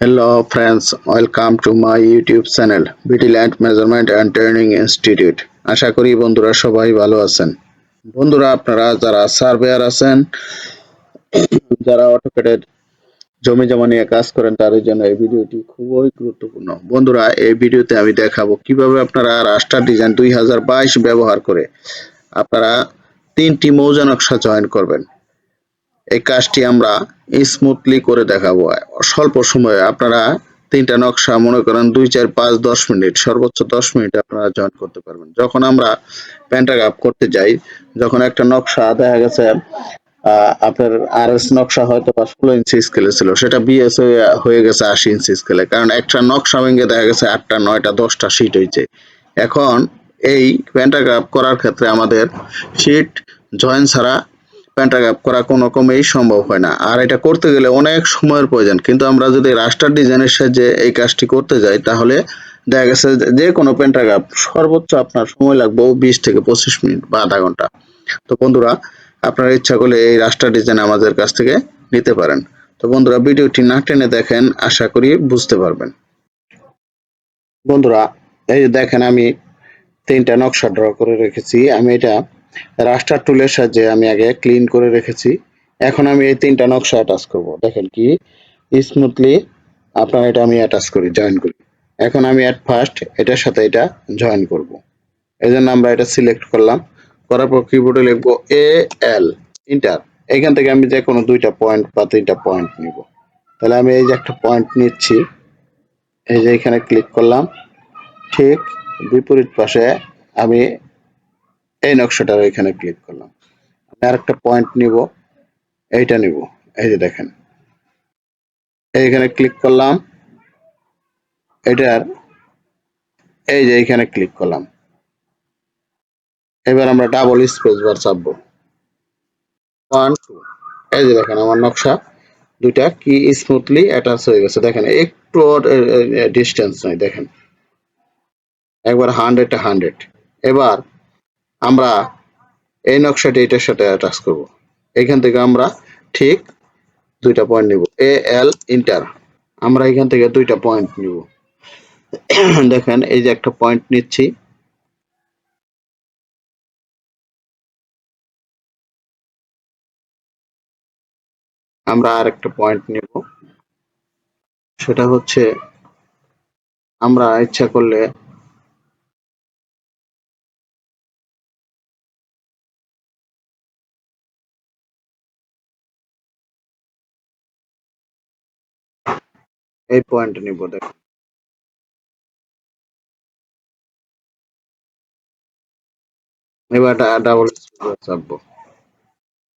Hello friends, welcome to my YouTube channel BT Measurement and Training Institute. আশা করি বন্ধুরা সবাই ভালো আছেন। বন্ধুরা আপনারা যারা সার্ভেয়ার আছেন যারা অটোকেটের জমি জমা নিয়ে কাজ করেন তাদের জন্য এই ভিডিওটি খুবই গুরুত্বপূর্ণ। বন্ধুরা এই ভিডিওতে আমি দেখাবো কীভাবে আপনারা রাস্টার ডিজাইন দুই হাজার বাইশ ব্যবহার করে আপনারা তিনটি মৌজা নকশা জয়েন করবেন। এই কাজটি আমরা স্মুথলি করে দেখাবো। স্বল্প সময়ে আপনারা তিনটা নকশা, মনে করেন দুই, চার, পাঁচ, দশ মিনিট, সর্বোচ্চ দশ মিনিট আপনারা জয়েন করতে পারবেন। যখন আমরা প্যান্টাগ্রাফ করতে যাই, যখন একটা নকশা দেখা গেছে আপনার আর এস নকশা হয়তো বা ষোলো ইঞ্চি স্কেলে ছিল, সেটা বিএস হয়ে গেছে আশি ইঞ্চি স্কেলে কারণ একটা নকশা ভেঙে দেখা গেছে আটটা, নয়টা, দশটা শিট হয়েছে। এখন এই প্যান্টাগ্রাফ করার ক্ষেত্রে আমাদের শিট জয়েন ছাড়া প্যান্টাগ্রাফ করা কোনো রকমেই সম্ভব হয় না। আর এটা করতে গেলে অনেক সময়ের প্রয়োজন। কিন্তু আমরা যদি রাস্টার ডিজাইনের সাহায্যে এই কাজটি করতে যাই, তাহলে দেখা গেছে যে- যে কোনো প্যান্টাগ্রাফ সর্বোচ্চ আপনার সময় লাগবে বিশ থেকে পঁচিশ মিনিট বা আধা ঘণ্টা। তো বন্ধুরা, আপনারা ইচ্ছা করলে এই রাস্টার ডিজাইন আমাদের কাছ থেকে নিতে পারেন। তো বন্ধুরা, ভিডিওটি না টেনে দেখেন, আশা করি বুঝতে পারবেন। বন্ধুরা, এই দেখেন আমি তিনটা নকশা ড্র করে রেখেছি। আমি এটা রাস্টার টুলের সাহায্যে আমি আগে ক্লিন করে রেখেছি। এখন আমি এই তিনটা নকশা অ্যাটাচ করব। দেখেন কি? স্মুথলি আপনার এটা আমি অ্যাটাচ করি জয়েন করি। এখন আমি অ্যাট ফার্স্ট এটার সাথে এটা জয়েন করব। এই জন্য আমরা এটা সিলেক্ট করলাম। করার পর কিবোর্ডে লিখব এ এল ইন্টার এখান থেকে আমি যে কোনো দুইটা পয়েন্ট বা তিনটা পয়েন্ট নিব। তাহলে আমি এই যে একটা পয়েন্ট নিচ্ছি, এই যে এখানে ক্লিক করলাম, ঠিক বিপরীত পাশে আমি এই নকশাটার এখানে ক্লিক করলাম। আমি আরেকটা পয়েন্ট নিব। এইটা নিব। এই যে দেখেন। এইখানে ক্লিক করলাম। এটার এই যে এইখানে ক্লিক করলাম। এবার আমরা ডাবল স্পেস বার চাপবো। ওয়ান টু এই যে দেখেন আমার নকশা। দুইটা কি স্মুথলি অ্যাটাচ হয়ে গেছে। দেখেন, একটু ডিস্টেন্স নাই দেখেন। একবার হান্ড্রেড হান্ড্রেড এবার আমরা এই নকশাটি এটার সাথে অ্যাটাচ করব। এখান থেকে আমরা ঠিক দুইটা পয়েন্ট নিব। এ এল ইন্টার আমরা এখান থেকে দুইটা পয়েন্ট নিব। দেখেন, এই যে একটা পয়েন্ট নিচ্ছি। আমরা আর একটা পয়েন্ট নিব। সেটা হচ্ছে, আমরা ইচ্ছা করলে এই পয়েন্ট নিব দেখেন এবার ডাবল চাপবো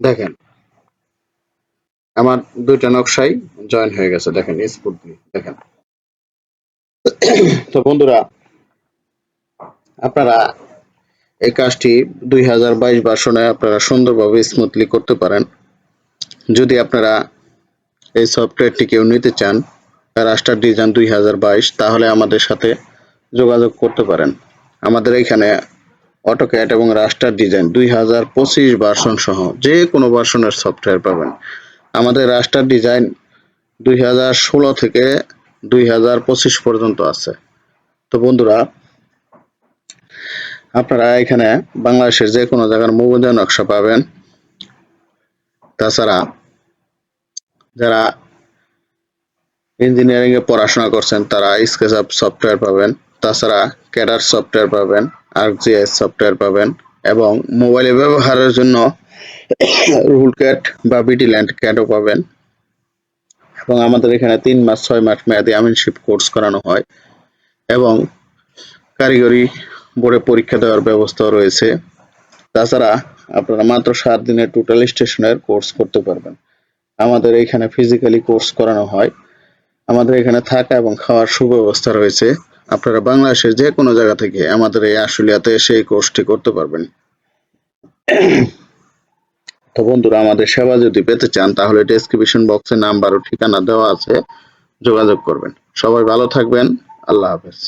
দেখেন, আমার দুইটা নকশাই জয়েন হয়ে গেছে, দেখেন স্মুথলি দেখেন। তো বন্ধুরা, আপনারা এই কাজটি দুই হাজার বাইশ ভার্সনে আপনারা সুন্দরভাবে স্মুথলি করতে পারেন। যদি আপনারা এই সফটওয়্যারটি কেউ নিতে চান রাস্টার ডিজাইন দুই হাজার বাইশ, তাহলে আমাদের সাথে যোগাযোগ করতে পারেন। আমাদের এখানে অটোক্যাট এবং রাস্টার ডিজাইন দুই হাজার পঁচিশ ভার্সন সহ যে কোনো ভার্সনের সফটওয়্যার পাবেন। আমাদের রাস্টার ডিজাইন দুই হাজার ষোলো থেকে দুই হাজার পঁচিশ পর্যন্ত আছে। তো বন্ধুরা, আপনারা এখানে বাংলাদেশের যে কোনো জায়গার মুভি নকশা পাবেন। তাছাড়া যারা ইঞ্জিনিয়ারিং এ পড়াশোনা করছেন, তারা স্কেচআপ সফটওয়্যার পাবেন, তাছাড়া ক্যাডার সফটওয়্যার পাবেন আর্কজিএস সফটওয়্যার পাবেন এবং মোবাইলে ব্যবহারের জন্য রুল ক্যাট বা বিডি ল্যান্ড ক্যাটও পাবেন। এবং আমাদের এখানে তিন মাস, ছয় মাস মেয়াদি আমিনশিপ কোর্স করানো হয় এবং কারিগরি বোর্ডে পরীক্ষা দেওয়ার ব্যবস্থাও রয়েছে। তাছাড়া আপনারা মাত্র সাত দিনের টোটাল স্টেশনের কোর্স করতে পারবেন। আমাদের এখানে ফিজিক্যালি কোর্স করানো হয়। আমাদের এখানে থাকা এবং খাওয়ার সুব্যবস্থা রয়েছে। আপনারা বাংলাদেশের যে কোনো জায়গা থেকে আমাদের এই আশুলিয়াতে এসে এই কোর্সটি করতে পারবেন। তো বন্ধুরা, আমাদের সেবা যদি পেতে চান, তাহলে ডেসক্রিপশন বক্সে নাম্বার ও ঠিকানা দেওয়া আছে। যোগাযোগ করবেন। সবাই ভালো থাকবেন। আল্লাহ হাফেজ।